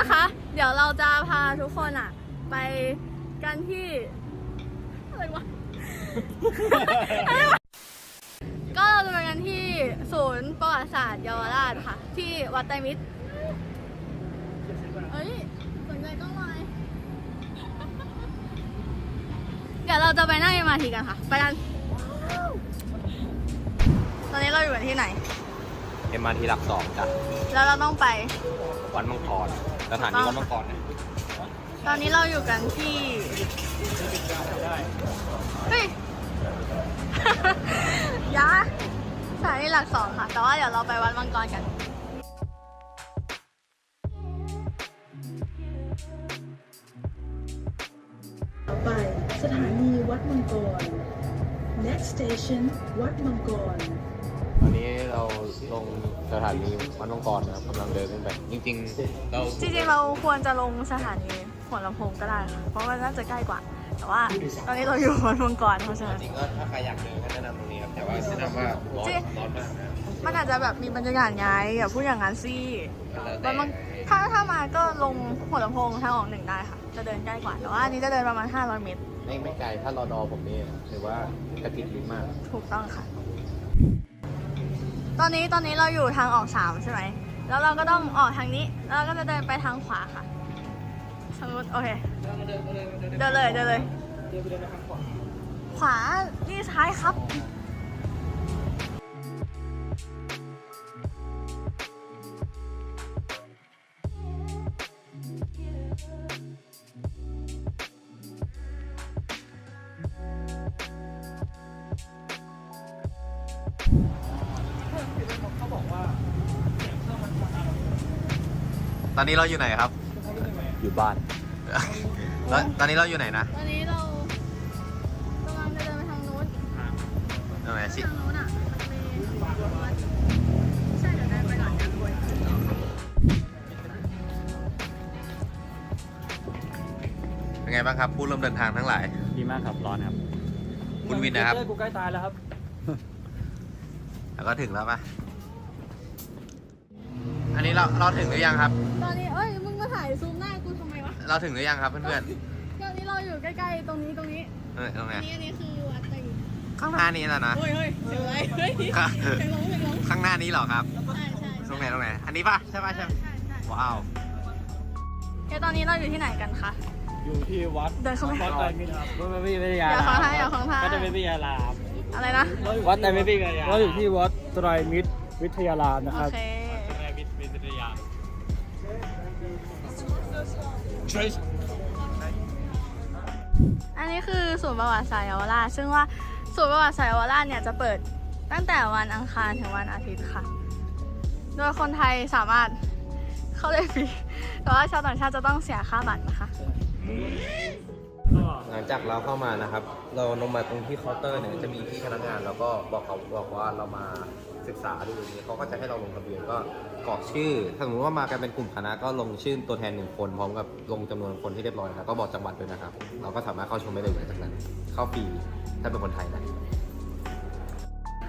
นะคะ เดี๋ยวเราจะพาทุกคนอะ ไปกันที่อะไรวะ ก็เราจะไปกันที่ศูนย์ประวัติศาสตร์เยาวราชค่ะ ที่วัดไตรมิตรเอ้ยสนใจกล้องหน่อยเดี๋ยวเราจะไปนั่ง MRT กันค่ะ ไปกัน ตอนนี้เราอยู่กันที่ไหนเอ็มอาร์ทีหลักสองจ้ะ แล้วเราต้องไป วัดมังกรสถานีวัดมังกรนะตอนนี้เราอยู่กันที่ เฮ้ย ยะสถานีหลักสองค่ะ แต่ว่าเดี๋ยวเราไปวัดมังกรกัน ต่อไปสถานีวัดมังกร next station วัดมังกรตอนนี้เรา ลงสถานีวัดมังกรนะครับกำลังเดินขึ้นไปจริงๆ เราจริงๆเราควรจะลงสถานีหัวลำโพงก็ได้ค่ะเพราะว่าน่าจะใกล้กว่า แต่ว่าตอนนี้เราอยู่วัดมังกรเพราะฉะนั้นจริงๆก็ถ้าใครอยากเดินก็แนะนำตรงนี้ครับแต่ว่าแนะนำว่าร้อนจริงร้อนมากนะมันอาจจะแบบมีบรรยากาศไงอย่าพูดอย่างนั้นสิแล้ววัแต่ดมังถ้าถ้ามาก็ลงหัวลำโพงทางออกหนึ่งได้ค่ะ จะเดินใกล้กว่าแต่ว่าอันนี้จะเดินประมาณ 500 เมตร ไม่ไม่ไกลถ้ารอดอผมนี่ถือว่ากระติดลิ้นมาก ถูกต้องค่ะ ตอนนี้ตอนนี้เราอยู่ทางออกสามใช่ไหม แล้วเราก็ต้องออกทางนี้ แล้วเราก็จะเดินไปทางขวาค่ะทางนู้นโอเคเดินเลย เดินเลย ขวา นี่ซ้ายครับ อนนี้เราอยู่ไหนครับ อยู่บ้าน แล้วตอนนี้เราอยู่ไหนนะตอนนี้เรากำลังจะเดินไปทางนู้นตรงไหนสิทางนู้นอะมันจะมีวัดใช่เดี๋ยวเดินไปก่อนนะเป็นไงบ้างครับผู้ร่วมเดินทางทั้งหลาย ดีมากครับ ร้อนครับ คุณวินนะครับเจอกูใกล้ตายแล้วครับ แล้วก็ถึงแล้วปะอันนี้เราเราถึงหรือยังครับ ซูมหน้ากูทำไมวะเราถึงหรือยังครับเพื่อนตอนนี้เราอยู่ใกล้ๆ ตรงนี้ตรงนี้ ๆเออตรงไหนอันนี้อันนี้คือวัดไตรมิตรข้างหน้านี้แล้วนะ เฮ้ยเฮ้ยเสียงอะไรเฮ้ยเสียงหลงเสียงหลงข้างหน้านี้เหรอครับ ใช่ใช่ตรงไหนตรงไหน อันนี้ปะใช่ปะใช่ปะใช่ใช่ว้าวเฮ้ยตอนนี้เราอยู่ที่ไหนกันคะ อยู่ที่วัดเดินเข้าไป วัดไตรมิตรครับวัดไตรมิตรวิทยาอย่าขอท้ายอย่าขอท้ายวัดไตรมิตรวิทยารามอะไรนะ วัดไตรมิตรวิทยาเราอยู่ที่วัดไตรมิตรวิทยารามนะโอครับ เค อันนี้คือศูนย์ประวัติศาสตร์เยาวราชซึ่งว่าศูนย์ประวัติศาสตร์เยาวราชเนี่ยจะเปิดตั้งแต่วันอังคารถึงวันอาทิตย์ค่ะ โดยคนไทยสามารถเข้าได้ฟรี แต่ว่าชาวต่างชาติจะต้องเสียค่าบัตรนะคะ จากเราเข้ามานะครับ เราลงมาตรงที่เคาน์เตอร์เนี่ยจะมีพี่พนักงาน แล้วก็บอกเขาบอกว่าเรามาศึกษาดูอย่างนี้เขาก็จะให้เราลงทะเบียนก็กรอกชื่อ ถ้าสมมติว่ามากันเป็นกลุ่มคณะก็ลงชื่อตัวแทนหนึ่งคนพร้อมกับลงจำนวนคนที่เรียบร้อยนะครับก็บอกจังหวัดด้วยนะครับ เราก็สามารถเข้าชมได้เลยหลังจากนั้น เข้าฟรีถ้าเป็นคนไทยนะ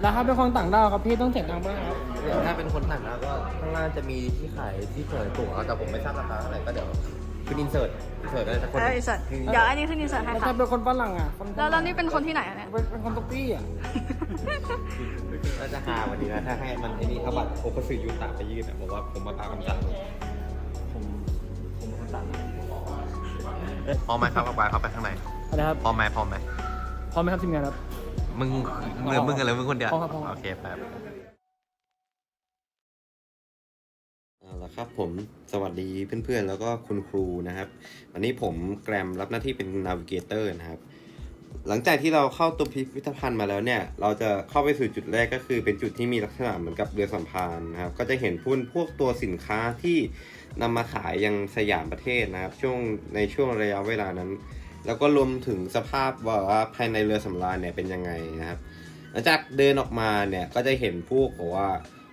แล้วถ้าเป็นคนต่างด้าวครับพี่ต้องเสียงดังบ้างครับถ้าเป็นคนต่างดาวก็ข้างล่างจะมีที่ขายที่เปิดตั๋วแต่ผมไม่ทราบราคาเท่าไหร่ก็เดี๋ยว ขึ้นอินเสิร์ตอินเสิร์ตก็ได้สักคนเอออินเสิร์ตเดี๋ยวอันนี้ขึ้นอินเสิร์ตให้แล้วค่ะถ้าเป็นคนฝรั่งอะคนแล้วแล้วนี่เป็นคนที่ไหนอะเนี่ย เป็นเป็นคนตุกปี้อะก็จะหาวันนี้นะ ถ้าให้มันไอ้นี่เอาบัตรโอเปอร์ซิยูตาไปยื่นอะบอกว่าผมมาตามคำสั่งผมผมเป็นคนต่างพร้อมไหมครับเอาไปเข้าไปข้างในนะครับ พร้อมไหมพร้อมไหมพร้อมไหมครับทีมงานครับ มึงเหลือมึงกันเลยมึงคนเดียว พร้อมครับพร้อมโอเคแป๊ ครับผมสวัสดีเพื่อนๆ แล้วก็คุณครูนะครับ วันนี้ผมแกรมรับหน้าที่เป็นนาวิเกเตอร์นะครับ หลังจากที่เราเข้าตัวพิพิธภัณฑ์มาแล้วเนี่ย เราจะเข้าไปสู่จุดแรกก็คือ เป็นจุดที่มีลักษณะเหมือนกับเรือสัมภารนะครับ ก็จะเห็นพุ่นพวกตัวสินค้าที่นำมาขายยังสยามประเทศนะครับ ช่วงในช่วงระยะเวลานั้น แล้วก็รวมถึงสภาพว่าภายในเรือสำราญเนี่ยเป็นยังไงนะครับ หลังจากเดินออกมาเนี่ยก็จะเห็นพวกว่า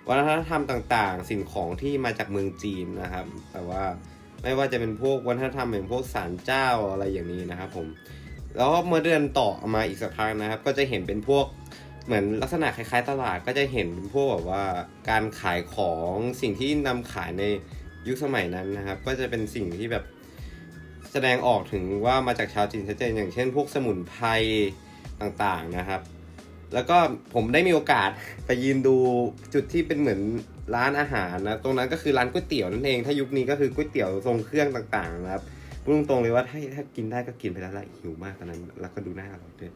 วัฒนธรรมต่างๆ สิ่งของที่มาจากเมืองจีนนะครับ แต่ว่าไม่ว่าจะเป็นพวกวัฒนธรรมอย่างพวกศาลเจ้าอะไรอย่างนี้นะครับผมแล้วเมื่อเดินต่อมาอีกสักพักนะครับ ก็จะเห็นเป็นพวกเหมือนลักษณะคล้ายๆ ตลาดก็จะเห็นเป็นพวกแบบว่าการขายของสิ่งที่นำขายในยุคสมัยนั้นนะครับ ก็จะเป็นสิ่งที่แบบแสดงออกถึงว่ามาจากชาวจีนชัดเจนอย่างเช่น พวกสมุนไพรต่างๆนะครับ แล้วก็ผมได้มีโอกาสไปยืนดูจุดที่เป็นเหมือนร้านอาหารนะ ตรงนั้นก็คือร้านก๋วยเตี๋ยวนั่นเอง ถ้ายุคนี้ก็คือก๋วยเตี๋ยวทรงเครื่องต่างๆนะครับพูดตรงๆเลยว่าถ้าถ้ากินได้ก็กินไปแล้วละหิวมากตอนนั้นแล้วก็ดูน่าอร่อยด้วย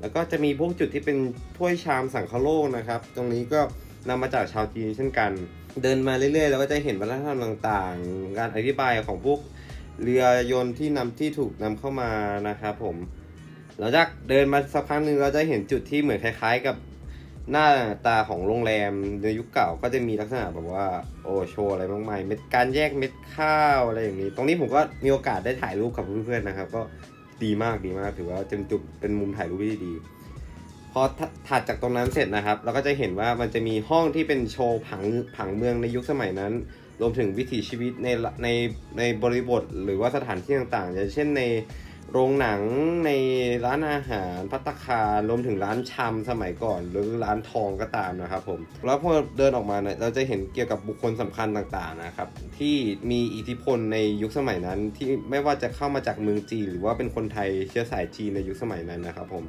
แล้วก็จะมีพวกจุดที่เป็นถ้วยชามสังคโลกนะครับ ตรงนี้ก็นำมาจากชาวจีนเช่นกัน เดินมาเรื่อยๆเราก็จะเห็นวัฒนธรรมต่างๆ การอธิบายของพวกเรือยนต์ที่นำที่ถูกนำเข้ามานะครับผม หลังจากเดินมาสักพักหนึ่งเราจะเห็นจุดที่เหมือนคล้าย ๆ กับหน้าตาของโรงแรมในยุคเก่าก็จะมีลักษณะแบบว่าโอ้โชว์อะไรมากมายเม็ดการแยกเม็ดข้าวอะไรอย่างนี้ ตรงนี้ผมก็มีโอกาสได้ถ่ายรูปกับเพื่อนๆนะครับ ก็ดีมากดีมากถือว่าเป็นจุดเป็นมุมถ่ายรูปที่ดีพอถัดจากตรงนั้นเสร็จนะครับ เราก็จะเห็นว่ามันจะมีห้องที่เป็นโชว์ผังผังเมืองในยุคสมัยนั้น รวมถึงวิถีชีวิตในในในบริบทหรือว่าสถานที่ต่างๆอย่างเช่นใน โรงหนังในร้านอาหารพัตคารรวมถึงร้านชำสมัยก่อน หรือร้านทองก็ตามนะครับผมแล้วพอเดินออกมาเนี่ยเราจะเห็นเกี่ยวกับบุคคลสำคัญต่างๆนะครับที่มีอิทธิพลในยุคสมัยนั้น ที่ไม่ว่าจะเข้ามาจากเมืองจีนหรือว่าเป็นคนไทยเชื้อสายจีนในยุคสมัยนั้นนะครับผม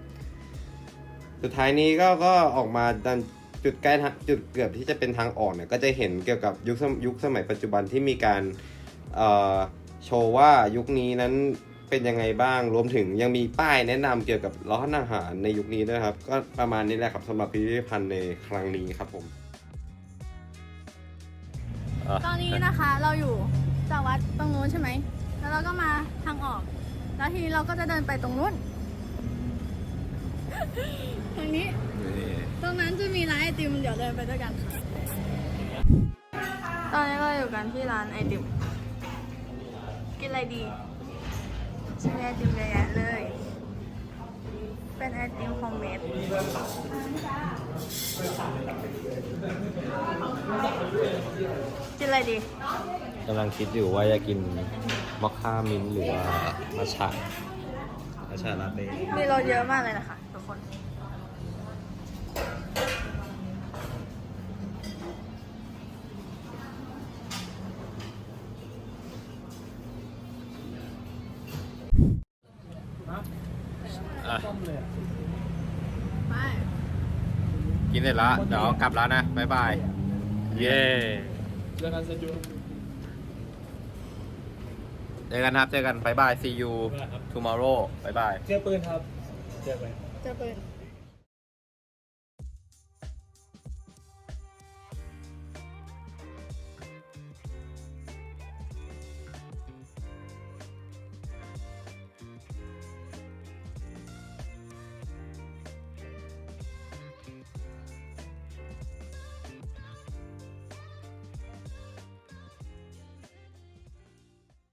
สุดท้ายนี้ก็ก็ออกมาดันจุดใกล้จุดเกือบที่จะเป็นทางออกเนี่ยก็จะเห็นเกี่ยวกับยุคยุคสมัยปัจจุบันที่มีการโชว์ว่ายุคนี้นั้น เป็นยังไงบ้าง รวมถึงยังมีป้ายแนะนำเกี่ยวกับร้านอาหารในยุคนี้ด้วยครับ ก็ประมาณนี้แหละครับสำหรับพิพิธภัณฑ์ในครั้งนี้ครับผม ตอนนี้นะคะเราอยู่จากวัดตรงนู้นใช่ไหม แล้วเราก็มาทางออก แล้วทีนี้เราก็จะเดินไปตรงนู้น ทางนี้ ตรงนั้นจะมีร้านไอติมเดี๋ยวเดินไปด้วยกันค่ะตอนนี้เราอยู่กันที่ร้านไอติม กินอะไรดี ชิมไอติมเยอะแยะเลย เป็นไอติมโฮมเมดกินอะไรดี กำลังคิดอยู่ว่าจะกินมอคค่ามินท์หรือว่ามัชชามัชชาลาเต้มีรถเยอะมากเลยนะคะ กินเสร็จแล้วเดี๋ยวกลับแล้วนะ บ๊ายบาย เย้เจอกันเซจูเจอกันครับ เจอกัน บ๊ายบาย see you ครับ tomorrow บ๊ายบายเจอปืนครับเจอไปเจอปืน